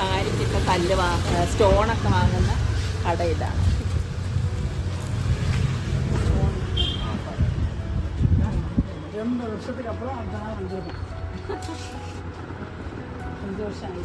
സാരിക്കൊക്കെ കല്ല് വാങ്ങുന്ന സ്റ്റോണൊക്കെ വാങ്ങുന്ന കട ഇതാണ്. രണ്ട് വർഷത്തിനപ്പുറം അതാണ് അഞ്ച് വർഷമായി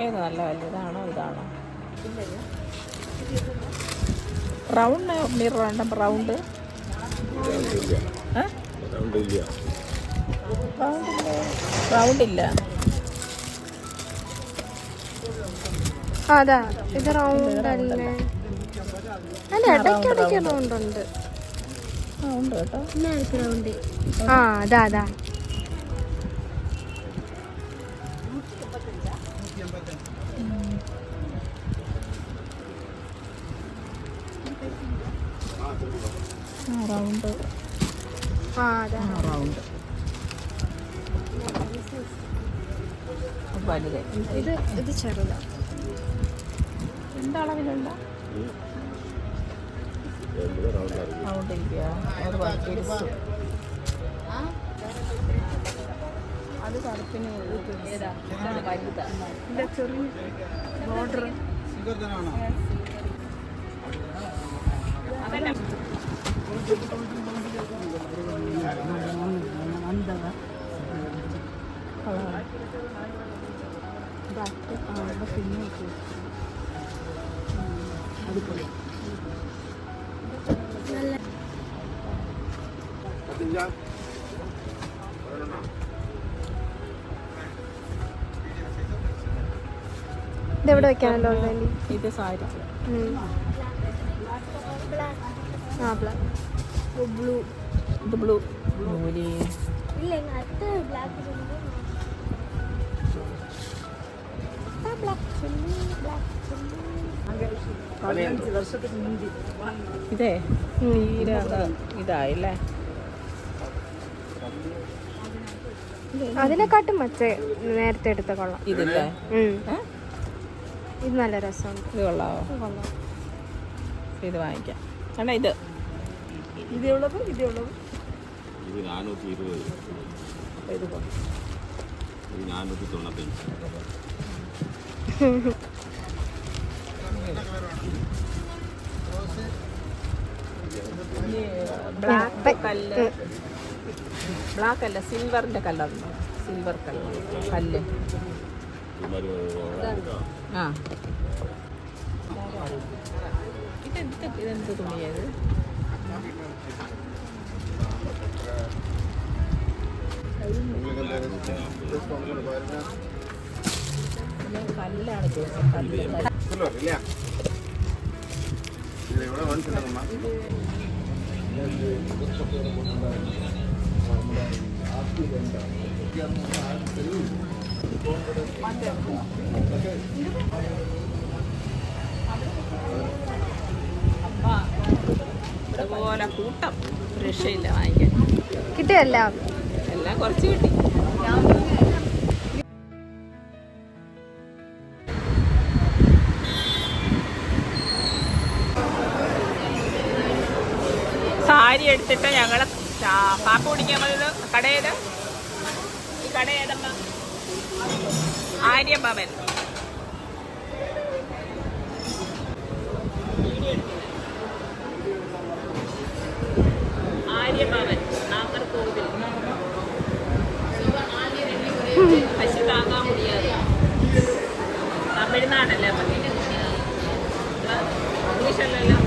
ഏത് നല്ല വലുതാണോ ഇതാണോ? ഇതാണോ റൗണ്ട് മിറർ ഉണ്ട് റൗണ്ട്? റൗണ്ട് ഇല്ല. റൗണ്ട് ഇല്ല. അതാ ഇത് റൗണ്ട് അല്ലേ. അല്ല? ഇടയ്ക്ക് ഇടയ്ക്ക് റൗണ്ട് ഉണ്ട്. റൗണ്ട് കേട്ടോ. റൗണ്ട് ആ അതാ അതാ. റൗണ്ട്. റൗണ്ട്. വലുത്. ഇത് ഇത് ചെറുതാണ് എന്തളവിലുള്ള? റൗണ്ട് ഇല്ല അത് കറുപ്പിന് ഏതാ വലുതാ. ഇത് ചെറിയ ബോർഡർ അതന്നെ. അടിപൊളി നല്ല ഇതെവിടെ വെക്കാനല്ലോ ഇത് സാരി. ആ ബ്ലാക്ക് ബ്ലൂ ഇത് ബ്ലൂ. ഇല്ല ബ്ലാക്ക് ഇതേ നീര ഇതായില്ലേ? അതിനെക്കാട്ടും മറ്റേ നേരത്തെ എടുത്ത കൊള്ളാം. ഇതില്ലേ? ഇത് നല്ല രസമാണ് ഇത് കൊള്ളാവോ? ഇത് വാങ്ങിക്കാം. അണ്ണാ ഇത്. ഇതേ ഉള്ളത് ഇതേ ഉള്ളത് ഇത് നാനൂറ്റി ഇരുപത്. ഇത് നാനൂറ്റി തൊണ്ണൂറ്റഞ്ച്. ബ്ലാക്ക് കല്ല് ബ്ലാക്ക് അല്ല സിൽവറിന്റെ കല്ലറുണ്ടോ സിൽവർ കല്ല് കല്ല് இது மாதிரி ஒரு ആ ഇതെന്ത് ഇതെന്ത് തുണിയത് ഞാൻ കല്ലാണ് ചോദിച്ചത് കല്ല് അതുപോലെ കൂട്ടം രക്ഷയില്ല വാങ്ങിക്കാൻ. കിട്ടിയല്ല? എല്ലാം കുറച്ച് കിട്ടി. സാരി എടുത്തിട്ട് ഞങ്ങൾ പാപ്പ കാപ്പി കുടിക്കാൻ വന്നത് കടയിൽ ഈ കട ഏതമ്മ? ആര്യഭവൻ ആര്യഭവൻ നാഗർകോവിൽ പശു താങ്ങാൻ മുടിയാതെ തമിഴ്നാടല്ലേ അപ്പൊ ഇംഗ്ലീഷല്ലല്ലോ.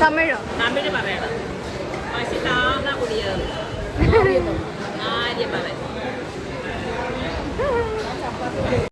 തമിഴോ? തമിഴ് പറയണം. പശുതാന്ന കുടിയത് ആര്യഭവൻ